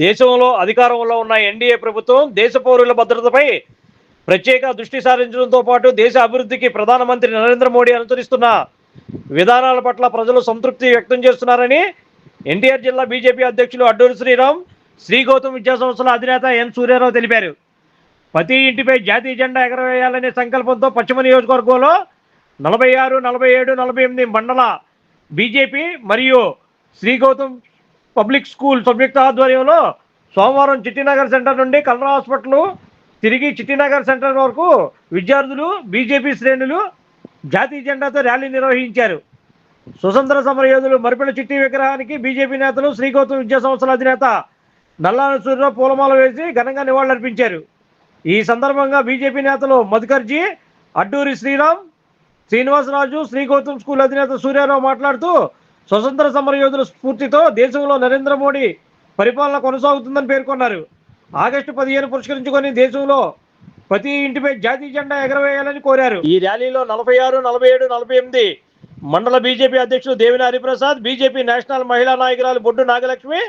దేశంలో అధికారంలో ఉన్న ఎన్డీఏ ప్రభుత్వం దేశ పౌరుల భద్రతపై ప్రత్యేక దృష్టి సారించడంతో పాటు దేశ అభివృద్ధికి ప్రధానమంత్రి నరేంద్ర మోడీ అనుసరిస్తున్న విధానాల పట్ల ప్రజలు సంతృప్తి వ్యక్తం చేస్తున్నారని ఎన్టీఆర్ జిల్లా బీజేపీ అధ్యక్షులు అడ్డూరి శ్రీరామ్ శ్రీ గౌతమ్ విద్యా సంస్థల అధినేత ఎన్ సూర్యారావు తెలిపారు. ప్రతి ఇంటిపై జాతీయ జెండా ఎగరవేయాలనే సంకల్పంతో పశ్చిమ నియోజకవర్గంలో నలభై ఆరు నలభై ఏడు నలభై ఎనిమిది మండల బీజేపీ మరియు శ్రీ గౌతమ్ పబ్లిక్ స్కూల్ సంయుక్త ఆధ్వర్యంలో సోమవారం చిట్టినగర్ సెంటర్ నుండి కలరా హాస్పిటల్ తిరిగి చిట్టినగర్ సెంటర్ వరకు విద్యార్థులు బీజేపీ శ్రేణులు జాతీయ జెండాతో ర్యాలీ నిర్వహించారు. స్వతంత్ర సమర యోధులు మరిపిన చిట్టి విగ్రహానికి బీజేపీ నేతలు శ్రీ విద్యా సంస్థల అధినేత నల్లాన సూర్యరావు పూలమాల వేసి ఘనంగా నివాళులర్పించారు. ఈ సందర్భంగా బీజేపీ నేతలు మధుకర్జీ అడ్డూరి శ్రీరామ్ శ్రీనివాసరాజు శ్రీగౌతం స్కూల్ అధినేత సూర్యారావు మాట్లాడుతూ స్వతంత్ర సమర యోధుల స్ఫూర్తితో దేశంలో నరేంద్ర మోడీ పరిపాలన కొనసాగుతుందని పేర్కొన్నారు. ఆగస్టు పదిహేను పురస్కరించుకొని దేశంలో ప్రతి ఇంటిపై జాతీయ జెండా ఎగరవేయాలని కోరారు. ఈ ర్యాలీలో నలభై ఆరు నలభై ఏడు నలభై ఎనిమిది మండల బీజేపీ అధ్యక్షుడు దేవిన హరిప్రసాద్ బీజేపీ నేషనల్ మహిళా నాయకురాలు బొడ్డు నాగలక్ష్మి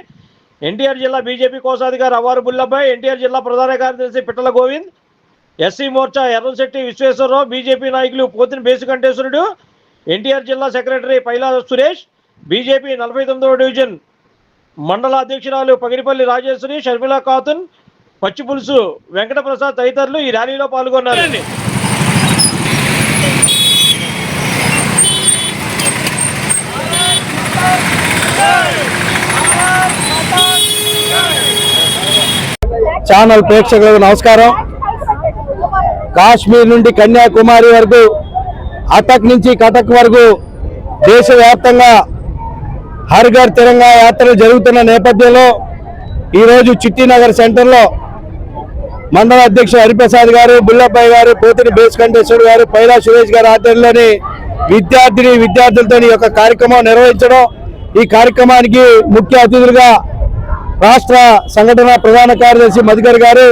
ఎన్టీఆర్ జిల్లా బీజేపీ కోశాధికారి అవ్వారు బుల్లభాయ్ ఎన్టీఆర్ జిల్లా ప్రధాన కార్యదర్శి పిట్టల గోవింద్ ఎస్సీ మోర్చా ఎర్రంశెట్టి విశ్వేశ్వరరావు బీజేపీ నాయకులు పోతిన బేసుకంఠేశ్వరుడు ఎన్టీఆర్ జిల్లా సెక్రటరీ పైలా సురేష్ బీజేపీ నలభై తొమ్మిదవ డివిజన్ మండల అధ్యక్షురాలు పగిరిపల్లి రాజేశ్వరి షర్మిలా ఖాతున్ పచ్చిపులుసు వెంకటప్రసాద్ తదితరులు ఈ ర్యాలీలో పాల్గొన్నారు. ఛానల్ ప్రేక్షకులకు నమస్కారం. కాశ్మీర్ నుండి కన్యాకుమారి వరకు అటక్ నుంచి కటక్ వరకు దేశవ్యాప్తంగా హర్ తెలంగాణ యాత్రలు జరుగుతున్న నేపథ్యంలో ఈరోజు చిట్టినగర్ సెంటర్లో మండల అధ్యక్షుడు హరిప్రసాద్ గారు బుల్లబ్బాయి గారు పోతిని బేస్కంఠేశ్వర్ గారు పైలా సురేష్ గారు ఆధ్వర్యంలోని విద్యార్థిని విద్యార్థులతో ఈ యొక్క కార్యక్రమం నిర్వహించడం. ఈ కార్యక్రమానికి ముఖ్య అతిథులుగా రాష్ట్ర సంఘటన ప్రధాన కార్యదర్శి మధుకర్ గారు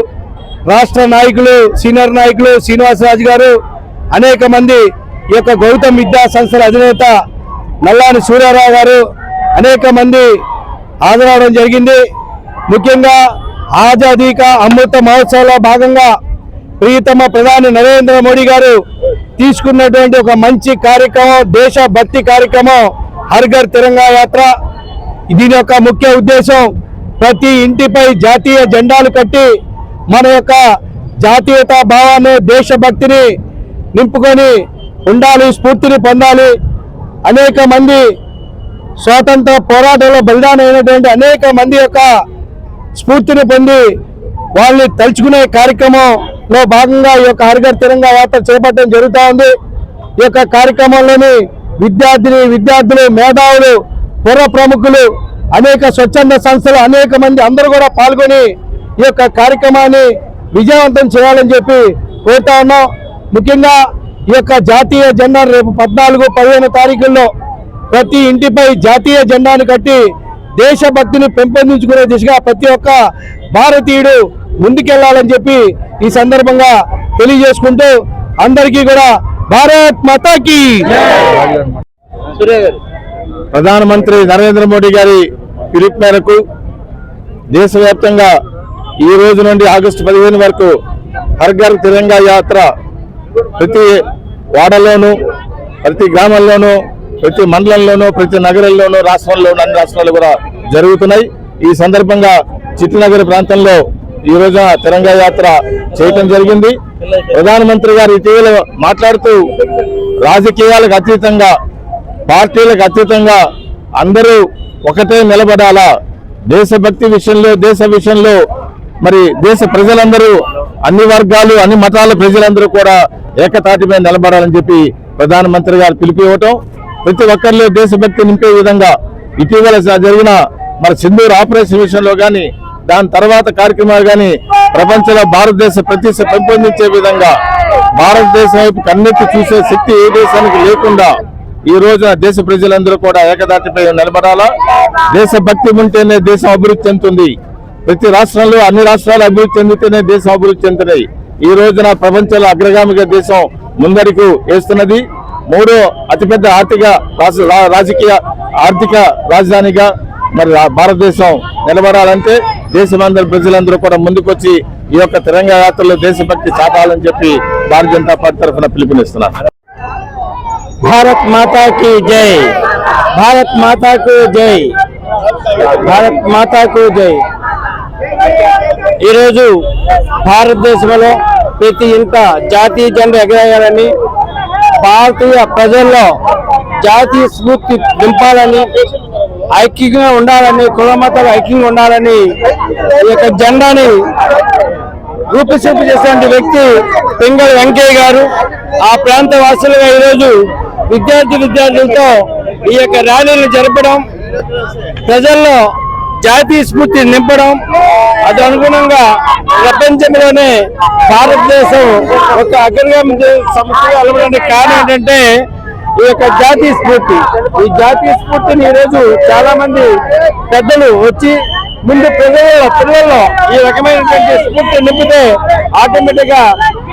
రాష్ట్ర నాయకులు సీనియర్ నాయకులు శ్రీనివాసరాజు గారు అనేక మంది ఈ యొక్క గౌతమ్ విద్యా సంస్థల అధినేత నల్లాని సూర్యారావు గారు అనేక మంది హాజరవడం జరిగింది. ముఖ్యంగా ఆజాదీ కా అమృత మహోత్సవంలో భాగంగా ప్రియతమ ప్రధాని నరేంద్ర మోడీ గారు తీసుకున్నటువంటి ఒక మంచి కార్యక్రమం దేశ భక్తి కార్యక్రమం హర్ ఘర్ తిరంగా యాత్ర. దీని యొక్క ముఖ్య ఉద్దేశం ప్రతి ఇంటిపై జాతీయ జెండాలు కట్టి మన యొక్క జాతీయత భావాన్ని దేశభక్తిని నింపుకొని ఉండాలి స్ఫూర్తిని పొందాలి. అనేక మంది స్వాతంత్ర పోరాటంలో బలిదానం అయినటువంటి అనేక మంది యొక్క స్ఫూర్తిని పొంది వాళ్ళని తలుచుకునే కార్యక్రమంలో భాగంగా ఈ యొక్క హరిగర్ తిరంగా యాత్ర చేపట్టడం జరుగుతూ ఉంది. ఈ యొక్క కార్యక్రమంలోని విద్యార్థిని విద్యార్థులు మేధావులు పుర ప్రముఖులు అనేక స్వచ్ఛంద సంస్థలు అనేక మంది అందరూ కూడా పాల్గొని ఈ యొక్క కార్యక్రమాన్ని విజయవంతం చేయాలని చెప్పి కోరుతా ఉన్నాం. ముఖ్యంగా ఈ యొక్క జాతీయ జెండా రేపు పద్నాలుగు పదిహేను తారీఖుల్లో ప్రతి ఇంటిపై జాతీయ జెండాను కట్టి దేశభక్తిని పెంపొందించుకునే దిశగా ప్రతి ఒక్క భారతీయుడు ముందుకెళ్ళాలని చెప్పి ఈ సందర్భంగా తెలియజేసుకుంటూ అందరికీ కూడా భారత్ మాతాకి ప్రధానమంత్రి నరేంద్ర మోడీ గారి పిలుపు మేరకు దేశవ్యాప్తంగా ఈ రోజు నుండి ఆగస్టు పదిహేను వరకు హర్ ఘర్ తిరంగా యాత్ర ప్రతి వాడలోనూ ప్రతి గ్రామంలోనూ ప్రతి మండలంలోనూ ప్రతి నగరంలోనూ రాష్ట్రంలోనూ అన్ని రాష్ట్రాలు కూడా జరుగుతున్నాయి. ఈ సందర్భంగా చిట్టినగర్ ప్రాంతంలో ఈ రోజున తిరంగా యాత్ర చేయటం జరిగింది. ప్రధానమంత్రి గారు ఇటీవల మాట్లాడుతూ రాజకీయాలకు అతీతంగా పార్టీలకు అతీతంగా అందరూ ఒకటే నిలబడాలా? దేశభక్తి విషయంలో దేశ విషయంలో మరి దేశ ప్రజలందరూ అన్ని వర్గాలు అన్ని మతాల ప్రజలందరూ కూడా ఏకతాటిపై నిలబడాలని చెప్పి ప్రధానమంత్రి గారు పిలిపి ఇవ్వటం ప్రతి ఒక్కరిలో దేశభక్తి నింపే విధంగా ఇటీవల జరిగిన మరి సింధూర్ ఆపరేషన్ విషయంలో కానీ దాని తర్వాత కార్యక్రమాలు కానీ ప్రపంచంలో భారతదేశ ప్రతిష్ట పెంపొందించే విధంగా భారతదేశం వైపు కన్నెత్తి చూసే శక్తి ఏ దేశానికి లేకుండా ఈ రోజున దేశ ప్రజలందరూ కూడా ఏకదాటిపై నిలబడాలా? దేశభక్తి ఉంటేనే దేశం అభివృద్ధి చెందుతుంది. ప్రతి రాష్ట్రంలో అన్ని రాష్ట్రాలు అభివృద్ధి చెందితేనే దేశం అభివృద్ధి చెందుతున్నాయి. ఈ రోజున ప్రపంచంలో అగ్రగామిగా దేశం ముందడుగు వేస్తున్నది. మూడో అతిపెద్ద ఆర్థిక రాజకీయ ఆర్థిక రాజధానిగా మరి రా- భారతదేశం నిలబడాలంటే దేశమందరి ప్రజలందరూ కూడా ముందుకొచ్చి ఈ యొక్క తిరంగ యాత్రలో దేశభక్తి చాటాలని చెప్పి భారతీయ జనతా పార్టీ తరఫున పిలుపునిస్తున్నారు భారత్ మాతాకి జై. భారత్ మాతాకు జై. భారత్ మాతాకు జై. ఈరోజు భారతదేశంలో ప్రతి ఇంత జాతీయ జెండా ఎగరేయాలని భారతీయ ప్రజల్లో జాతీయ స్ఫూర్తి నింపాలని ఐక్యంగా ఉండాలని కులమతలు ఐక్యంగా ఉండాలని ఈ యొక్క జెండాని రూపశిల్ప చేసినటువంటి వ్యక్తి పెంగళ వెంకయ్య గారు. ఆ ప్రాంత వాసులుగా ఈరోజు విద్యార్థి విద్యార్థులతో ఈ యొక్క ర్యాలీలు జరపడం ప్రజల్లో జాతీయ స్ఫూర్తి నింపడం అది అనుగుణంగా ప్రపంచంలోనే భారతదేశం ఒక అగ్రగామి సంస్థగా అలవడానికి కారణం ఏంటంటే ఈ యొక్క జాతీయ స్ఫూర్తి. ఈ జాతీయ స్ఫూర్తిని ఈరోజు చాలా మంది పెద్దలు వచ్చి ముందు ప్రజల్లో పిల్లల్లో ఈ రకమైనటువంటి స్ఫూర్తి నింపితే ఆటోమేటిక్గా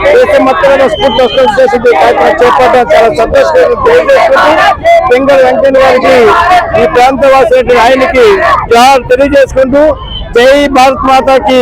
దేశం మొత్తంలో స్ఫూర్తి వస్తుంది ఉద్దేశంతో కార్యక్రమం చేపట్టడం చాలా సంతోషకరం తెలియజేసుకుంటూ బెంగళూరు వెంకన్న వారికి ఈ ప్రాంత వాసి ఆయనకి తెలియజేసుకుంటూ జై భారత్ మాతాకి.